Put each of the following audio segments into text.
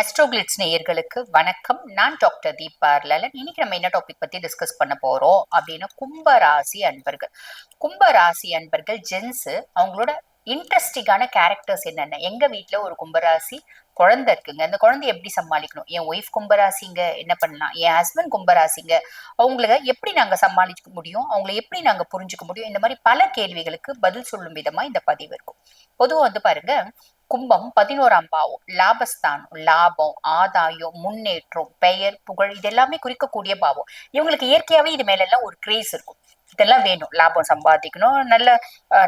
அஸ்ட்ரோகிளிட்ஸ் நேயர்களுக்கு வணக்கம். நான் டாக்டர் தீபா லலன் இன்னைக்கு நம்ம என்ன டாபிக் பத்தி டிஸ்கஸ் பண்ண போறோம் அப்படின்னா கும்பராசி அன்பர்கள். கும்பராசி அன்பர்கள் ஜென்ஸ் அவங்களோட இன்ட்ரெஸ்டிங்கான கேரக்டர்ஸ் என்னென்ன? எங்கள் வீட்டில் ஒரு கும்பராசி குழந்தை இருக்குங்க. அந்த குழந்தைய எப்படி சமாளிக்கணும்? என் ஒய்ஃப் கும்பராசிங்க என்ன பண்ணலாம்? என் ஹஸ்பண்ட் கும்பராசிங்க. அவங்கள எப்படி நாங்கள் சமாளிக்க முடியும்? அவங்கள எப்படி நாங்கள் புரிஞ்சுக்க முடியும்? இந்த மாதிரி பல கேள்விகளுக்கு பதில் சொல்லும் விதமாக இந்த பதிவு இருக்கும். பொதுவாக வந்து பாருங்க கும்பம் பதினோராம் பாவம். லாபஸ்தானம் லாபம் ஆதாயம் முன்னேற்றம் பெயர் புகழ் இது எல்லாமே குறிக்கக்கூடிய பாவம். இவங்களுக்கு இயற்கையாவே இது மேல எல்லாம் ஒரு கிரேஸ் இருக்கும். இதெல்லாம் வேணும். லாபம் சம்பாதிக்கணும். நல்ல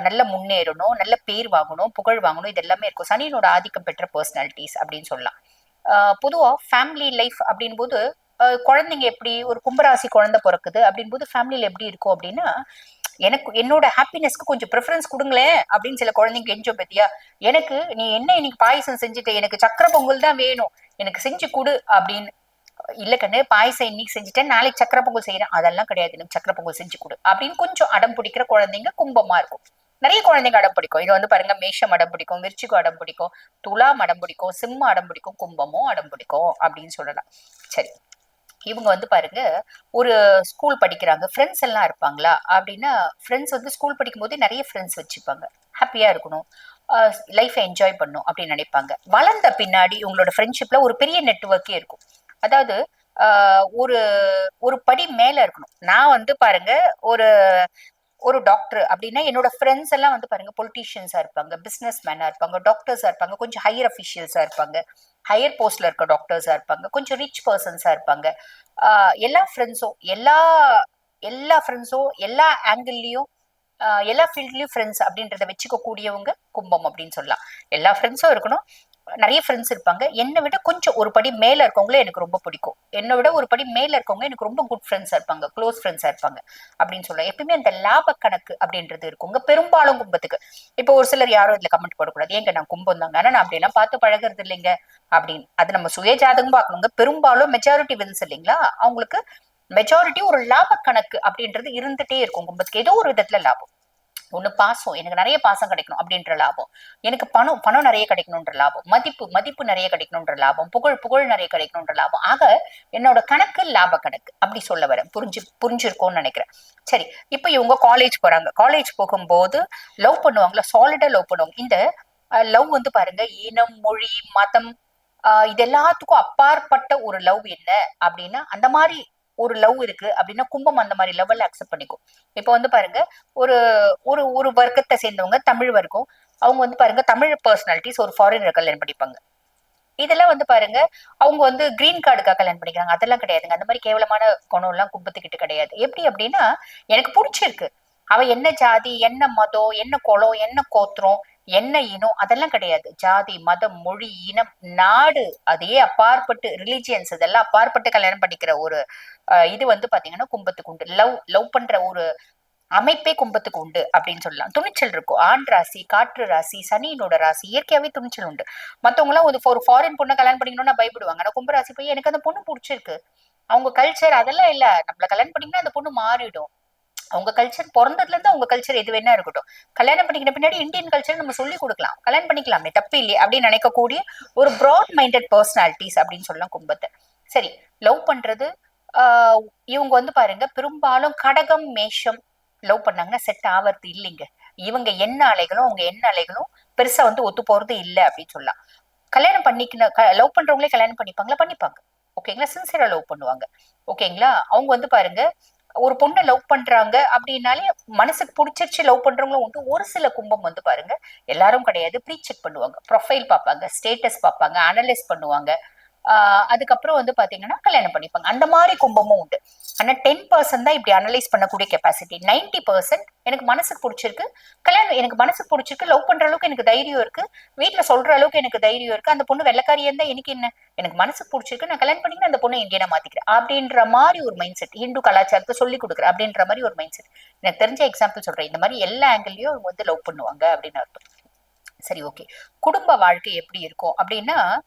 நல்ல முன்னேறணும். நல்ல பேர் வாங்கணும். புகழ் வாங்கணும். இது எல்லாமே இருக்கும். சனியனோட ஆதிக்கம் பெற்ற பர்சனாலிட்டிஸ் அப்படின்னு சொல்லலாம். பொதுவா ஃபேமிலி லைஃப் அப்படின் போது குழந்தைங்க எப்படி ஒரு கும்பராசி குழந்தை பிறக்குது அப்படின் போது ஃபேமிலியில எப்படி இருக்கும் அப்படின்னா எனக்கு என்னோட ஹாப்பினஸ்க்கு கொஞ்சம் ப்ரிஃபரன்ஸ் கொடுங்களேன் அப்படின்னு சில குழந்தைங்க கெஞ்சோம் பத்தியா? எனக்கு நீ என்ன இன்னைக்கு பாயசம் செஞ்சுட்ட? எனக்கு சக்கரை பொங்கல் தான் வேணும். எனக்கு செஞ்சு கொடு அப்படின்னு. இல்ல கண்ணு பாயசம் இன்னைக்கு செஞ்சுட்டேன் நாளைக்கு சக்கரை பொங்கல் செய்யறேன் அதெல்லாம் கிடையாது. எனக்கு சக்கரை பொங்கல் செஞ்சு கொடு அப்படின்னு கொஞ்சம் அடம் பிடிக்கிற குழந்தைங்க கும்பமா இருக்கும். நிறைய குழந்தைங்க அடம் பிடிக்கும். இது வந்து பாருங்க மேஷம் அடம் பிடிக்கும் விருச்சிகம் அடம் பிடிக்கும் துலாம் அடம் பிடிக்கும் சிம்ம அடம் பிடிக்கும் கும்பமும் அடம் பிடிக்கும் அப்படின்னு சொல்லலாம். சரி. இவங்க வந்து பாருங்க ஒரு ஸ்கூல் படிக்கிறாங்க ஃப்ரெண்ட்ஸ் எல்லாம் இருப்பாங்களா? அப்படின்னா ஃப்ரெண்ட்ஸ் வந்து ஸ்கூல் படிக்கும் போதே நிறைய ஃப்ரெண்ட்ஸ் வச்சுப்பாங்க. ஹாப்பியா இருக்கணும். லைஃப்பை என்ஜாய் பண்ணும் அப்படின்னு நினைப்பாங்க. வளர்ந்த பின்னாடி உங்களோட ஃப்ரெண்ட்ஷிப்ல ஒரு பெரிய நெட்ஒர்க்கே இருக்கும். அதாவது ஆஹ் ஒரு ஒரு படி மேல இருக்கணும். நான் வந்து பாருங்க ஒரு ஒரு டாக்டர் அப்படின்னா என்னோட ஃப்ரெண்ட்ஸ் எல்லாம் வந்து பாருங்க பொலிட்டீஷியன்ஸா இருப்பாங்க பிசினஸ் மேனா இருப்பாங்க டாக்டர்ஸா இருப்பாங்க கொஞ்சம் ஹையர் அஃபிஷியல்ஸா இருப்பாங்க ஹையர் போஸ்ட்ல இருக்க டாக்டர்ஸா இருப்பாங்க கொஞ்சம் ரிச் பர்சன்ஸா இருப்பாங்க. எல்லா ஃப்ரெண்ட்ஸும் எல்லா எல்லா ஃப்ரெண்ட்ஸும் எல்லா ஆங்கிள்லயும் எல்லா ஃபீல்ட்லயும் ஃப்ரெண்ட்ஸ் அப்படின்றத வச்சுக்க கூடியவங்க கும்பம் அப்படின்னு சொல்லலாம். எல்லா ஃப்ரெண்ட்ஸும் இருக்கணும். நிறைய ஃப்ரெண்ட்ஸ் இருப்பாங்க. என்னை விட கொஞ்சம் ஒரு படி மேல இருக்கவங்களே எனக்கு ரொம்ப பிடிக்கும். என்னை விட ஒரு படி மேல இருக்கவங்க எனக்கு ரொம்ப குட் ஃப்ரெண்ட்ஸா இருப்பாங்க. க்ளோஸ் ஃப்ரெண்ட்ஸா இருப்பாங்க. அப்படின்னு சொல்லலாம் எப்பயுமே அந்த லாப கணக்கு அப்படின்றது இருக்குங்க பெரும்பாலும் கும்பத்துக்கு. இப்போ ஒரு சிலர் யாரும் இதுல கமெண்ட் போடக்கூடாது. ஏங்க நான் கும்பம் தாங்க. ஆனா நான் அப்படியெல்லாம் பார்த்து பழகிறது இல்லைங்க. அப்படின்னு. அது நம்ம சுய ஜாதகம் பார்க்கணுங்க பெரும்பாலும் மெஜாரிட்டி வில்ஸ் இல்லைங்களா? அவங்களுக்கு மெஜாரிட்டி ஒரு லாப கணக்கு அப்படின்றது இருந்துட்டே இருக்கும் கும்பத்துக்கு. ஏதோ ஒரு விதத்துல லாபம். ஒன்று பாசம் எனக்கு நிறைய பாசம் கிடைக்கணும் அப்படின்ற லாபம். எனக்கு பணம் பணம் நிறைய கிடைக்கணுன்ற லாபம். மதிப்பு மதிப்பு நிறைய கிடைக்கணுன்ற லாபம். புகழ் புகழ் நிறைய கிடைக்கணுன்ற லாபம். ஆக என்னோட கணக்கு லாப கணக்கு. அப்படி சொல்ல வரேன். புரிஞ்சு புரிஞ்சிருக்கும்னு நினைக்கிறேன். சரி இப்போ இவங்க காலேஜ் போறாங்க. காலேஜ் போகும்போது லவ் பண்ணுவாங்களா? சாலிடா லவ் பண்ணுவாங்க. இந்த லவ் வந்து பாருங்க இனம் மொழி மதம் ஆஹ் இது எல்லாத்துக்கும் அப்பாற்பட்ட ஒரு லவ் என்ன அப்படின்னா அந்த மாதிரி ஒரு லவ் இருக்கு அப்படின்னா கும்பம் அந்த மாதிரி லெவல்ல அக்செப்ட் பண்ணிக்கும். இப்போ வந்து பாருங்க ஒரு ஒரு ஒரு வர்க்கத்தை சேர்ந்தவங்க தமிழ் வர்க்கம். அவங்க வந்து பாருங்க தமிழ் பர்சனாலிட்டிஸ் ஒரு ஃபாரினர் கல்யாணம் பண்ணிப்பாங்க. இதெல்லாம் வந்து பாருங்க அவங்க வந்து கிரீன் கார்டுக்காக கல்யாணம் பண்ணிக்கிறாங்க. அதெல்லாம் கிடையாதுங்க. அந்த மாதிரி கேவலமான குணம் எல்லாம் கும்பத்துக்கிட்டு கிடையாது. எப்படி அப்படின்னா எனக்கு பிடிச்சிருக்கு. அவ என்ன ஜாதி என்ன மதம் என்ன குலம் என்ன கோத்திரம் என்ன இனம் அதெல்லாம் கிடையாது. ஜாதி மதம் மொழி இனம் நாடு அதையே அப்பாற்பட்டு ரிலிஜியன்ஸ் இதெல்லாம் அப்பாற்பட்டு கல்யாணம் பண்ணிக்கிற ஒரு இது வந்து பாத்தீங்கன்னா கும்பத்துக்கு உண்டு. லவ் லவ் பண்ற ஒரு அமைப்பே கும்பத்துக்கு உண்டு அப்படின்னு சொல்லலாம். துணிச்சல் இருக்கும். ஆண் ராசி காற்று ராசி சனியினோட ராசி இயற்கையாவே துணிச்சல் உண்டு. மத்தவங்க எல்லாம் ஒரு ஒரு ஃபாரின் பொண்ணை கல்யாணம் பண்ணிக்கணும்னா பயப்படுவாங்க. ஆனா கும்பராசி போய் எனக்கு அந்த பொண்ணு பிடிச்சிருக்கு. அவங்க கல்ச்சர் அதெல்லாம் இல்ல. நம்மள கல்யாணம் பண்ணிங்கன்னா அந்த பொண்ணு மாறிடும். அவங்க கல்ச்சர் பிறந்ததுலேருந்து அவங்க கல்ச்சர் எது வேணா இருக்கட்டும். கல்யாணம் பண்ணிக்கிற பின்னாடி இந்தியன் கல்ச்சர் நம்ம சொல்லி கொடுக்கலாம். கல்யாணம் பண்ணிக்கலாமே தப்பு இல்லையே அப்படின்னு நினைக்கக்கூடிய ஒரு ப்ராட் மைண்டட் பர்சனாலிட்டிஸ் அப்படின்னு சொல்லலாம் கும்பத்தை சரி லவ் பண்றது ஆஹ் இவங்க வந்து பாருங்க பெரும்பாலும் கடகம் மேஷம் லவ் பண்ணாங்கன்னா செட் ஆவறது இல்லைங்க. இவங்க என்ன அலைகளும் அவங்க என்ன அலைகளும் பெருசா வந்து ஒத்து போறது இல்லை அப்படின்னு சொல்லலாம். கல்யாணம் பண்ணிக்கின லவ் பண்றவங்களே கல்யாணம் பண்ணிப்பாங்களா? பண்ணிப்பாங்க. ஓகேங்களா? சின்சியரா லவ் பண்ணுவாங்க. ஓகேங்களா? அவங்க வந்து பாருங்க ஒரு பொண்ணை லவ் பண்றாங்க அப்படின்னாலே மனசுக்கு பிடிச்சிருச்சு லவ் பண்றவங்களும் உண்டு. ஒரு சில கும்பம் வந்து பாருங்க எல்லாரும் கிடையாது. ப்ரீ செக் பண்ணுவாங்க. ப்ரொஃபைல் பார்ப்பாங்க ஸ்டேட்டஸ் பார்ப்பாங்க அனலைஸ் பண்ணுவாங்க. ஆஹ் அதுக்கப்புறம் வந்து பாத்தீங்கன்னா கல்யாணம் பண்ணிப்பாங்க. அந்த மாதிரி கும்பமும் உண்டு. ஆனா டென் பர்சன்ட் தான் இப்படி அனலைஸ் பண்ணக்கூடிய கெப்பாசிட்டி நைன்டி பர்சன்ட் எனக்கு மனசுக்கு பிடிச்சிருக்கு. கல்யாணம் எனக்கு மனசுக்கு பிடிச்சிருக்கு. லவ் பண்ற அளவுக்கு எனக்கு தைரியம் இருக்கு. வீட்ல சொல்ற அளவுக்கு எனக்கு தைரியம் இருக்கு. அந்த பொண்ணு வெள்ளக்காரியா இருந்தா எனக்கு என்ன? எனக்கு மனசுக்கு பிடிச்சிருக்கு. நான் கல்யாணம் பண்ணிக்கிறேன் அந்த பொண்ணு இந்தியனா மாத்திக்கிறேன். அப்படின்ற மாதிரி ஒரு மைண்ட் செட் ஹிந்து கலாச்சாரத்தை சொல்லி கொடுக்குறேன். அப்படின்ற மாதிரி ஒரு மைண்ட் செட் எனக்கு தெரிஞ்ச எக்ஸாம்பிள் சொல்றேன். இந்த மாதிரி எல்லா ஆங்கிள்லயும் அவங்க வந்து லவ் பண்ணுவாங்க அப்படின்னு அர்த்தம். சரி ஓகே குடும்ப வாழ்க்கை எப்படி இருக்கும் அப்படின்னா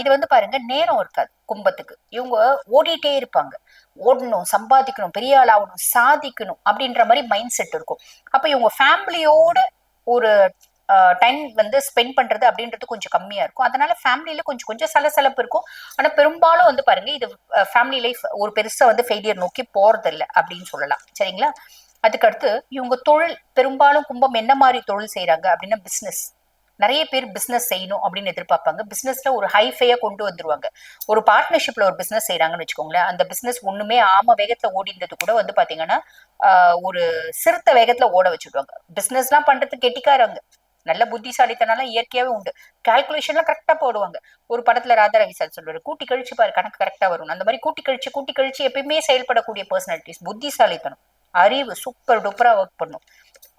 இது வந்து பாருங்க நேரம் இருக்காது கும்பத்துக்கு. இவங்க ஓடிட்டே இருப்பாங்க. ஓடணும் சம்பாதிக்கணும் பெரிய ஆள் ஆகணும் சாதிக்கணும் அப்படின்ற மாதிரி மைண்ட் செட் இருக்கும். அப்ப இவங்க ஃபேமிலியோட ஒரு டைம் வந்து ஸ்பெண்ட் பண்றது அப்படின்றது கொஞ்சம் கம்மியா இருக்கும். அதனால ஃபேமிலியில கொஞ்சம் கொஞ்சம் சலசலப்பு இருக்கும். ஆனா பெரும்பாலும் வந்து பாருங்க இது ஃபேமிலி லைஃப் ஒரு பெருசா வந்து ஃபெயிலியர் நோக்கி போறதில்லை அப்படின்னு சொல்லலாம். சரிங்களா? அதுக்கடுத்து இவங்க தொழில் பெரும்பாலும் கும்பம் என்ன மாதிரி தொழில் செய்யறாங்க அப்படின்னா பிசினஸ் நிறைய பேர் பிசினஸ் செய்யணும் அப்படின்னு எதிர்பார்ப்பாங்க. பிசினஸ்ல ஒரு ஹைஃபையா கொண்டு வந்துருவாங்க. ஒரு பார்ட்னர்ஷிப்ல ஒரு பிசினஸ் செய்யறாங்கன்னு வச்சுக்கோங்களேன். அந்த பிசினஸ் ஒண்ணுமே ஆம வேகத்துல ஓடிந்தது கூட வந்து பாத்தீங்கன்னா ஒரு சிறுத்த வேகத்துல ஓட வச்சுடுவாங்க. பிசினஸ் எல்லாம் பண்றதுக்கு கெட்டிக்காரங்க நல்ல புத்திசாலித்தனால இயற்கையாவே உண்டு. கால்குலேஷன்லாம் கரெக்டா போடுவாங்க. ஒரு படத்துல ராதா ரவி சார் கூட்டி கழிச்சு பாரு கணக்கு கரெக்டா வரும் அந்த மாதிரி கூட்டி கழிச்சு கூட்டி கழிச்சு எப்பயுமே செயல்படக்கூடிய பர்சனாலிட்டிஸ் புத்திசாலித்தனம் அறிவு சூப்பர் டூப்பரா ஒர்க் பண்ணும்.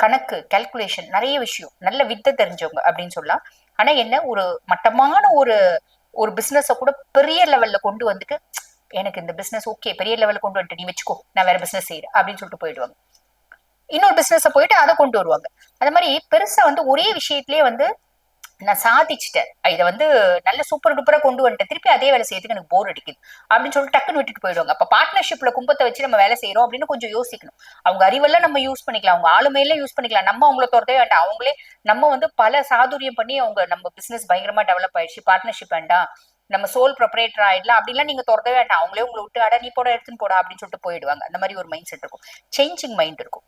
கணக்கு கால்குலேஷன் நிறைய விஷயம். நல்ல வித்தை தெரிஞ்சவங்க அப்படின்னு சொல்லலாம். ஆனா என்ன ஒரு மட்டமான ஒரு ஒரு பிசினஸ கூட பெரிய லெவல்ல கொண்டு வந்துட்டு எனக்கு இந்த பிசினஸ் ஓகே பெரிய லெவல்ல கொண்டு வந்துட்டு நீ வச்சுக்கோ நான் வேற பிசினஸ் செய்யறேன் அப்படின்னு சொல்லிட்டு போயிடுவாங்க. இன்னொரு பிசினஸ் போயிட்டு அதை கொண்டு வருவாங்க. அந்த மாதிரி பெருசா வந்து ஒரே விஷயத்திலேயே வந்து நான் சாதிச்சிட்டேன். இதை வந்து நல்ல சூப்பர் டூப்பராக கொண்டு வந்துட்டேன். திருப்பி அதே வேலை செய்யறதுக்கு எனக்கு போர் அடிக்குது. அப்படின்னு சொல்லிட்டு டக்குன்னு விட்டுட்டு போயிடுவாங்க. அப்ப பார்ட்னர்ஷிப்ல கும்பத்தை வச்சு நம்ம வேலை செய்யறோம் அப்படின்னு கொஞ்சம் யோசிக்கணும். அவங்க அறிவெல்லாம் நம்ம யூஸ் பண்ணிக்கலாம். அவங்க ஆளுமையெல்லாம் யூஸ் பண்ணிக்கலாம். நம்ம அவங்கள துறதே வேண்டாம். அவங்களே நம்ம வந்து பல சாதுரியம் பண்ணி அவங்க நம்ம பிசினஸ் பயங்கரமா டெவலப் ஆயிடுச்சு. பார்ட்னர்ஷிப் வேண்டாம். நம்ம சோல் ப்ரொப்ரேட்டர் ஆயிடலாம். அப்படிலாம் நீங்க துறத வேண்டாம். அவங்களே உங்களை விட்டு அட நீ போட எடுத்துன்னு போடா அப்படின்னு சொல்லிட்டு போயிடுவாங்க. அந்த மாதிரி ஒரு மைண்ட் செட் இருக்கும். சேஞ்சிங் மைண்ட் இருக்கும்.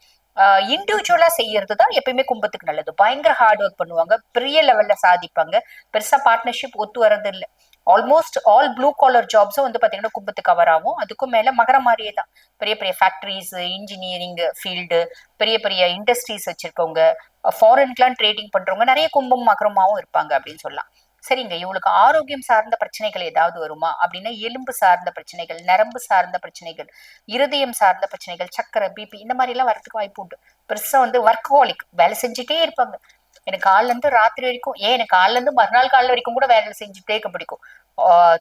இண்டிவிஜுவலா செய்யறது தான் எப்பயுமே கும்பத்துக்கு நல்லது. பயங்கர ஹார்ட் ஒர்க் பண்ணுவாங்க. பெரிய லெவல்ல சாதிப்பாங்க. பெருசா பார்ட்னர்ஷிப் ஒத்து வரது இல்லை ஆல்மோஸ்ட் ஆல் ப்ளூ காலர் ஜாப்ஸும் வந்து பாத்தீங்கன்னா கும்பத்து கவர் ஆகும். அதுக்கும் மேல மகர மாதிரியே தான். பெரிய பெரிய ஃபேக்டரிஸ் இன்ஜினியரிங் ஃபீல்டு பெரிய பெரிய இண்டஸ்ட்ரீஸ் வச்சிருக்கவங்க ஃபாரின்க்கெலாம் ட்ரேடிங் பண்றவங்க நிறைய கும்பம் மகரமாவும் இருப்பாங்க அப்படின்னு சொல்லலாம். சரிங்க இவளுக்கு ஆரோக்கியம் சார்ந்த பிரச்சனைகள் ஏதாவது வருமா? அப்படின்னா எலும்பு சார்ந்த பிரச்சனைகள் நரம்பு சார்ந்த பிரச்சனைகள் இருதயம் சார்ந்த பிரச்சனைகள் சக்கரை பிபி இந்த மாதிரி எல்லாம் வரதுக்கு வாய்ப்பு உண்டு. பெருசா வந்து ஒர்க்ஹாலிக் வேலை செஞ்சுட்டே இருப்பாங்க. எனக்கு காலில இருந்து ராத்திரி வரைக்கும் ஏன் எனக்கு காலில இருந்து மறுநாள் காலைல வரைக்கும் கூட வேலை செஞ்சுட்டே இருக்க பிடிக்கும்.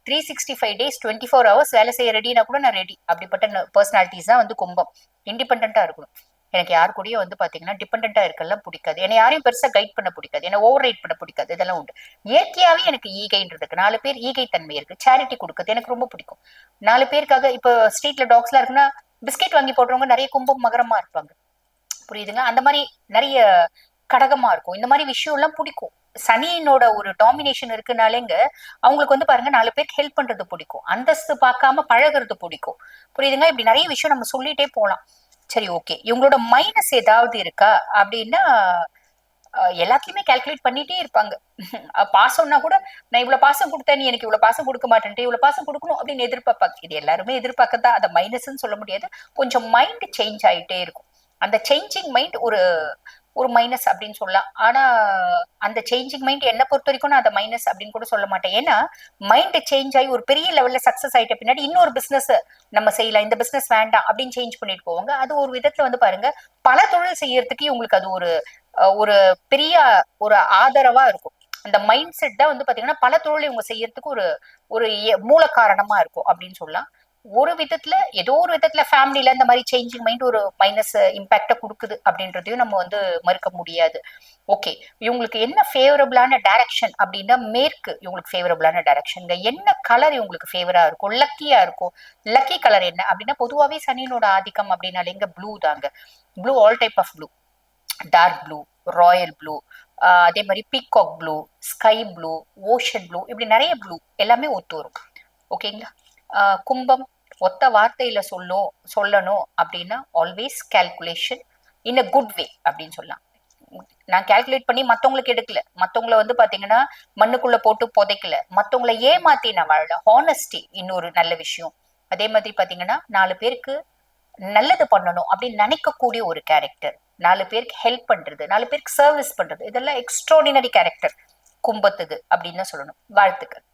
Three sixty five days twenty four hours வேலை செய்ய ரெடினா கூட நான் ரெடி அப்படிப்பட்ட பர்சனாலிட்டிஸ் தான் வந்து கும்பம். இண்டிபெண்டா இருக்கணும். எனக்கு யார் கூடயும் வந்து பாத்தீங்கன்னா டிபெண்டா இருக்கலாம் பிடிக்காது. என்னை யாரையும் பெருசா கைட் பண்ண பிடிக்காது. என்ன ஓவர் ரைட் பண்ண பிடிக்காது. இதெல்லாம் உண்டு. இயற்கையாவே எனக்கு ஈகைன்றதுக்கு நாலு பேர் ஈகை தன்மை இருக்கு. சேரிட்டி கொடுக்குறது எனக்கு ரொம்ப பிடிக்கும். நாலு பேருக்காக இப்போ ஸ்ட்ரீட்ல டாக்ஸ்லாம் இருக்குன்னா பிஸ்கெட் வாங்கி போடுறவங்க நிறைய கும்பம் மகரமா இருப்பாங்க. புரியுதுங்க அந்த மாதிரி நிறைய கடகமா இருக்கும். இந்த மாதிரி விஷயம் எல்லாம் பிடிக்கும். சனியினோட ஒரு டாமினேஷன் இருக்குனாலேங்க அவங்களுக்கு வந்து பாருங்க நாலு பேருக்கு ஹெல்ப் பண்றது பிடிக்கும். அந்தஸ்து பார்க்காம பழகிறது பிடிக்கும். புரியுதுங்க இப்படி நிறைய விஷயம் நம்ம சொல்லிட்டே போலாம் சரி ஓகே இவங்களோட மைனஸ் ஏதாவது இருக்கா? அப்படின்னா எல்லாத்தையுமே கால்குலேட் பண்ணிட்டே இருப்பாங்க. பாசம்னா கூட நான் இவ்வளவு பாசம் கொடுத்தேன் நீ எனக்கு இவ்வளவு பாசம் கொடுக்க மாட்டேன்ட்டு இவ்வளவு பாசம் கொடுக்கணும் அப்படின்னு எதிர்பார்ப்பாங்க. இது எல்லாருமே எதிர்பார்க்கதான் அதை மைனஸ்ன்னு சொல்ல முடியாது. கொஞ்சம் மைண்ட் சேஞ்ச் ஆயிட்டே இருக்கும். அந்த சேஞ்சிங் மைண்ட் ஒரு ஒரு மைனஸ் அப்படின்னு சொல்லலாம். ஆனா அந்த சேஞ்சிங் மைண்ட் என்ன பொறுத்த வரைக்கும் நான் அதை மைனஸ் அப்படின்னு கூட சொல்ல மாட்டேன். ஏன்னா மைண்ட் சேஞ்ச் ஆகி ஒரு பெரிய லெவல்ல சக்சஸ் ஆயிட்ட பின்னாடி இன்னொரு பிசினஸ் நம்ம செய்யலாம். இந்த பிசினஸ் வேண்டாம் அப்படின்னு சேஞ்ச் பண்ணிட்டு போவாங்க. அது ஒரு விதத்துல வந்து பாருங்க பல தொழில் செய்யறதுக்கு உங்களுக்கு அது ஒரு ஒரு பெரிய ஒரு ஆதரவா இருக்கும். அந்த மைண்ட் செட் தான் வந்து பாத்தீங்கன்னா பல தொழிலை இவங்க செய்யறதுக்கு ஒரு ஒரு மூல காரணமா இருக்கும் அப்படின்னு சொல்லலாம். ஒரு விதத்துல ஏதோ ஒரு விதத்துல ஃபேமிலில இந்த மாதிரி சேஞ்சிங் மைண்ட் ஒரு மைனஸ் இம்பாக்ட கொடுக்குது அப்படின்றதையும் நம்ம வந்து மறுக்க முடியாது. ஓகே இவங்களுக்கு என்ன ஃபேவரபிளான டைரக்ஷன் அப்படின்னா மேற்கு இவங்களுக்கு ஃபேவரபிளான டைரக்ஷன் என்ன கலர் இவங்களுக்கு ஃபேவரா இருக்கும் லக்கியா இருக்கும் லக்கி கலர் என்ன அப்படின்னா பொதுவாகவே சனியனோட ஆதிக்கம் அப்படின்னாலே இங்க ப்ளூ தாங்க. Blue all type of blue dark blue royal blue அதே மாதிரி peacock blue sky blue ocean blue இப்படி நிறைய ப்ளூ எல்லாமே ஒத்து வரும். ஓகேங்களா கும்பம் ஒத்த வார்த்தையில சொல்லும் சொல்லணும் அப்படின்னா always calculation in a good way அப்படின்னு சொல்லலாம். நான் கால்குலேட் பண்ணி மத்தவங்களுக்கு எடுக்கல. மத்தவங்கள வந்து பாத்தீங்கன்னா மண்ணுக்குள்ள போட்டு புதைக்கல. மத்தவங்கள ஏமாத்தி நான் வாழல. ஹானஸ்டி இன்னொரு நல்ல விஷயம். அதே மாதிரி பாத்தீங்கன்னா நாலு பேருக்கு நல்லது பண்ணணும் அப்படின்னு நினைக்கக்கூடிய ஒரு கேரக்டர் நாலு பேருக்கு ஹெல்ப் பண்றது நாலு பேருக்கு சர்வீஸ் பண்றது இதெல்லாம் எக்ஸ்ட்ராடினரி கேரக்டர் கும்பத்துது அப்படின்னு சொல்லணும். வாழ்த்துக்கள்.